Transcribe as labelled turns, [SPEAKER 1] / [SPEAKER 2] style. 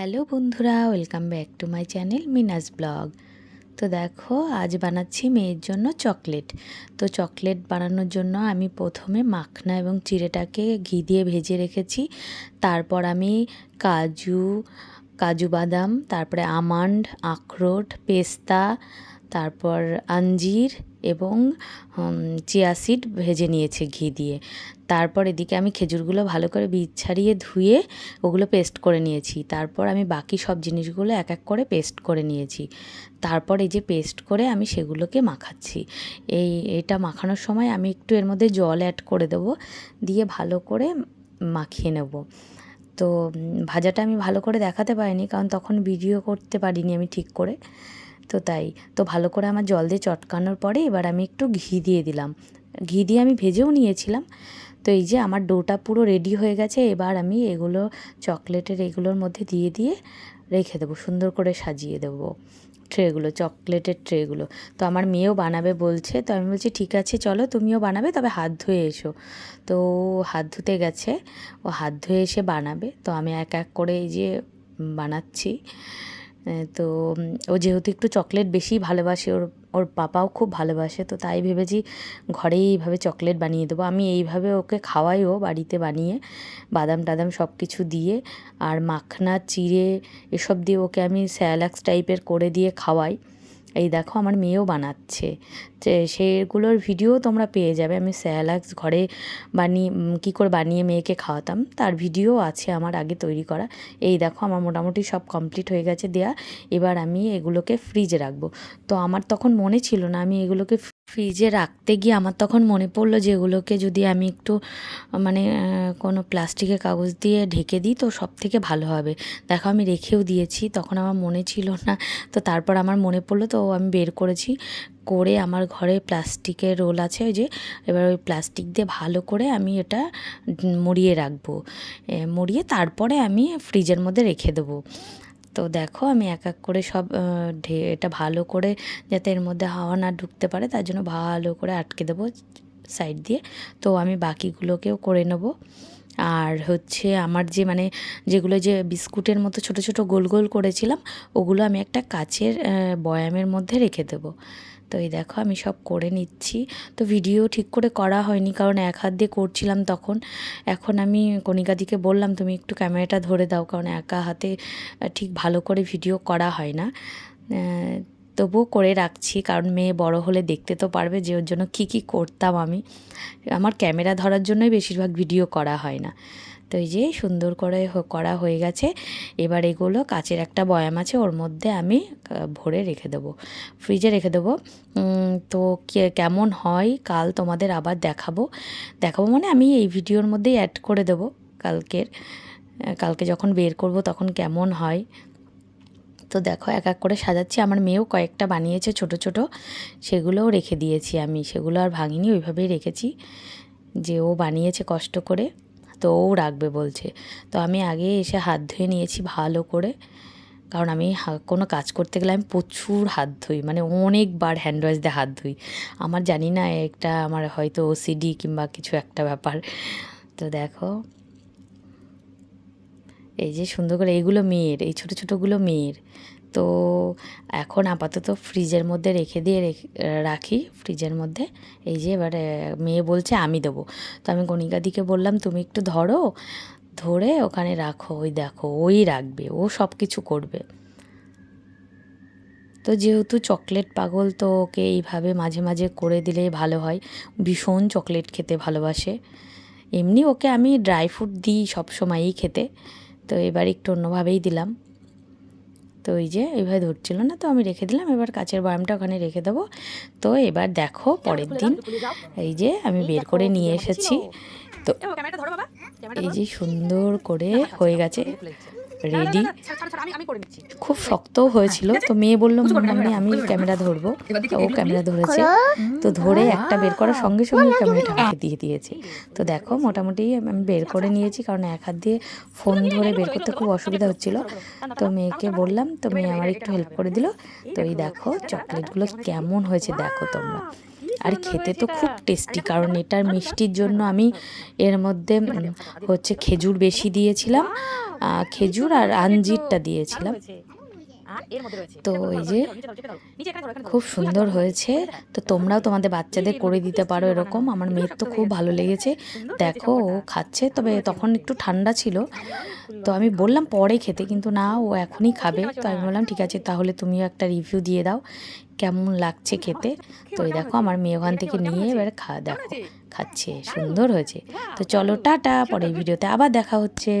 [SPEAKER 1] Hello বন্ধুরা, welcome back to my channel Mina's blog. তো দেখো, আজ বানাচ্ছি মেয়ের জন্য চকলেট। তো চকলেট বানানোর জন্য আমি প্রথমে মাখনা এবং চিড়েটাকে ঘি দিয়ে ভেজে রেখেছি। তারপর আমি কাজু কাজু বাদাম, তারপরে আমন্ড, আখরোট, পেস্তা তারপর আঞ্জির এবং চিয়া সিড ভেজে নিয়েছে ঘি দিয়ে। তারপর এদিকে আমি খেজুরগুলো ভালো করে বীজ ছাড়িয়ে ধুয়ে ওগুলো পেস্ট করে নিয়েছি। তারপর আমি বাকি সব জিনিসগুলো এক এক করে পেস্ট করে নিয়েছি। তারপর এই যে পেস্ট করে আমি সেগুলোকে মাখাচ্ছি। এই, এটা মাখানোর সময় আমি একটু এর মধ্যে জল অ্যাড করে দেবো, দিয়ে ভালো করে মাখিয়ে নেব। তো ভাজাটা আমি ভালো করে দেখাতে পারিনি, কারণ তখন ভিডিও করতে পারিনি আমি ঠিক করে। তো তাই। তো ভালো করে আমার জল দিয়ে চটকানোর পরে এবার আমি একটু ঘি দিয়ে দিলাম। ঘি দিয়ে আমি ভেজেও নিয়েছিলাম। তো এই যে আমার ডোটা পুরো রেডি হয়ে গেছে, এবার আমি এগুলো চকলেটের এগুলোর মধ্যে দিয়ে দিয়ে রেখে দেবো, সুন্দর করে সাজিয়ে দেবো ট্রেগুলো, চকলেটের ট্রেগুলো। তো আমার মেয়েও বানাবে বলছে, তো আমি বলছি, ঠিক আছে, চলো, তুমিও বানাবে, তবে হাত ধুয়ে এসো। তো হাত ধুতে গেছে, ও হাত ধুয়ে এসে বানাবে। তো আমি এক এক করে এই যে বানাচ্ছি। তো ও যেহেতু একটু চকলেট বেশি ভালোবাসে, ওর ওর পাপাও খুব ভালোবাসে, তো তাই ভেবেছি ঘরেই এইভাবে চকলেট বানিয়ে দেবো। আমি এইভাবে ওকে খাওয়াই ও বাড়িতে বানিয়ে বাদাম টাদাম সব কিছু দিয়ে আর মাখনা, চিড়ে এসব দিয়ে ওকে আমি স্যালাক্স টাইপের করে দিয়ে খাওয়াই। এই দেখো আমার মেয়েও বানাচ্ছে। যে সেগুলোর ভিডিও তোমরা পেয়ে যাবে। আমি স্যালাক্স ঘরে বানিয়ে কী করে বানিয়ে মেয়েকে খাওয়াতাম, তার ভিডিও আছে আমার আগে তৈরি করা। এই দেখো আমার মোটামুটি সব কমপ্লিট হয়ে গেছে দেয়া। এবার আমি এগুলোকে ফ্রিজে রাখব। তো আমার তখন মনে ছিল না আমি এগুলোকে ফ্রিজে রাখতে গিয়ে আমার তখন মনে পড়ল যেগুলোকে যদি আমি একটু মানে কোনো প্লাস্টিকের কাগজ দিয়ে ঢেকে দিই তো সব থেকে ভালো হবে। দেখো আমি রেখেও দিয়েছি, তখন আমার মনে ছিল না। তো তারপর আমার মনে পড়ল তো আমি বের করেছি, করে আমার ঘরে প্লাস্টিকের রোল আছে ওই যে, এবার ওই প্লাস্টিক দিয়ে ভালো করে আমি এটা মুড়িয়ে রাখব। মুড়িয়ে তারপরে আমি ফ্রিজের মধ্যে রেখে দেবো। তো দেখো আমি এক এক করে সব এটা ভালো করে যাতে এর মধ্যে হাওয়া না ঢুকতে পারে, তার জন্য ভালো করে আটকে দেবো সাইড দিয়ে। তো আমি বাকিগুলোকেও করে নেব। আর হচ্ছে আমার যে মানে যেগুলো যে বিস্কুটের মতো ছোট ছোট গোল গোল করেছিলাম, ওগুলো আমি একটা কাচের বয়ামের মধ্যে রেখে দেবো। তো এই দেখো আমি সব করে নিচ্ছি। তো ভিডিও ঠিক করে করা হয়নি কারণ এক হাত দিয়ে করছিলাম তখন। এখন আমি কণিকাদিকে বললাম, তুমি একটু ক্যামেরাটা ধরে দাও কারণ একা হাতে ঠিক ভালো করে ভিডিও করা হয় না। তবুও করে রাখছি, কারণ মেয়ে বড় হলে দেখতে তো পারবে যে ওর জন্য কী কী করতাম আমি। আমার ক্যামেরা ধরার জন্যই বেশিরভাগ ভিডিও করা হয় না। তো এই যে সুন্দর করে করা হয়ে গেছে। এবার এগুলো কাচের একটা বয়াম আছে, ওর মধ্যে আমি ভরে রেখে দেবো। ফ্রিজে রেখে দেবো। তো কেমন হয় কাল তোমাদের আবার দেখাবো। দেখাবো মানে আমি এই ভিডিওর মধ্যেই অ্যাড করে দেবো কালকের। কালকে যখন বের করব তখন কেমন হয়। তো দেখো, এক এক করে সাজাচ্ছি। আমার মেয়েও কয়েকটা বানিয়েছে ছোট ছোট। সেগুলোও রেখে দিয়েছি আমি। সেগুলো আর ভাঙিনি, ওইভাবেই রেখেছি। যে ও বানিয়েছে কষ্ট করে, তো ও রাখবে বলছে। তো আমি আগে এসে হাত ধুয়ে নিয়েছি ভালো করে। কারণ আমি কোনো কাজ করতে গেলে আমি প্রচুর হাত ধুই। মানে অনেকবার হ্যান্ড ওয়াশ দিয়ে হাত ধুই। আমার জানি না, একটা আমার হয়তো ওসিডি কিংবা কিছু একটা ব্যাপার। তো দেখো এই যে সুন্দর করে এইগুলো মেয়ের, এই ছোটো ছোটোগুলো মেয়ের। তো এখন আপাতত ফ্রিজের মধ্যে রেখে দিয়ে রাখি ফ্রিজের মধ্যে এই যে এবার মেয়ে বলছে আমি দেবো। তো আমি গণিকাদিকে বললাম, তুমি একটু ধরো, ধরে ওখানে রাখো, ওই দেখো, ওই রাখবে, ও সব কিছু করবে। তো যেহেতু চকলেট পাগল, তো ওকে এইভাবে মাঝে মাঝে করে দিলে ভালো হয়। ভীষণ চকলেট খেতে ভালোবাসে। এমনি ওকে আমি ড্রাই ফ্রুট দিই সবসময়ই খেতে। তো এবার একটু অন্যভাবেই দিলাম। তো ওই যে এইভাবে ধরছিল না তো আমি রেখে দিলাম। এবার কাচের বয়ামটা ওখানে রেখে দেবো। তো এবার দেখো পরের দিন এই যে আমি বের করে নিয়ে এসেছি। তো এই যে সুন্দর করে হয়ে গেছে। রেডি খুব শক্তও হয়েছিল। তো মেয়ে বলল মাম্মি আমি ক্যামেরা ধরবো। ও ক্যামেরা ধরেছে। তো ধরে একটা বের করার সঙ্গে সঙ্গে ক্যামেরাটা আমাকে দিয়ে দিয়েছে। তো দেখো মোটামুটি আমি বের করে নিয়েছি কারণ এক হাত দিয়ে ফোন ধরে বের করতে খুব অসুবিধা হচ্ছিল। তো মেয়েকে বললাম তো মেয়ে আমার একটু হেল্প করে দিল। তো এই দেখো চকলেটগুলো কেমন হয়েছে দেখো তোমরা। আর খেতে তো খুব টেস্টি কারণ এটার মিষ্টির জন্য আমি এর মধ্যে হচ্ছে খেজুর বেশি দিয়েছিলাম। খেজুর আর আঞ্জিরটা দিয়েছিলাম। তো এই যে খুব সুন্দর হয়েছে। তো তোমরাও তোমাদের বাচ্চাদের করে দিতে পারো এরকম। আমার মেয়ের তো খুব ভালো লেগেছে। দেখো, ও খাচ্ছে, তবে তখন একটু ঠান্ডা ছিল। তো আমি বললাম পরে খেতে, কিন্তু না, ও এখনই খাবে। তো আমি বললাম, ঠিক আছে, তাহলে তুমিও একটা রিভিউ দিয়ে দাও, কেমন লাগছে খেতে? তো এই দেখো, আমার মেয়ে ওখান থেকে নিয়ে এবার খা, দেখো, খাচ্ছে, সুন্দর হয়েছে। তো চলো, টাটা, পরের ভিডিওতে আবার দেখা হচ্ছে।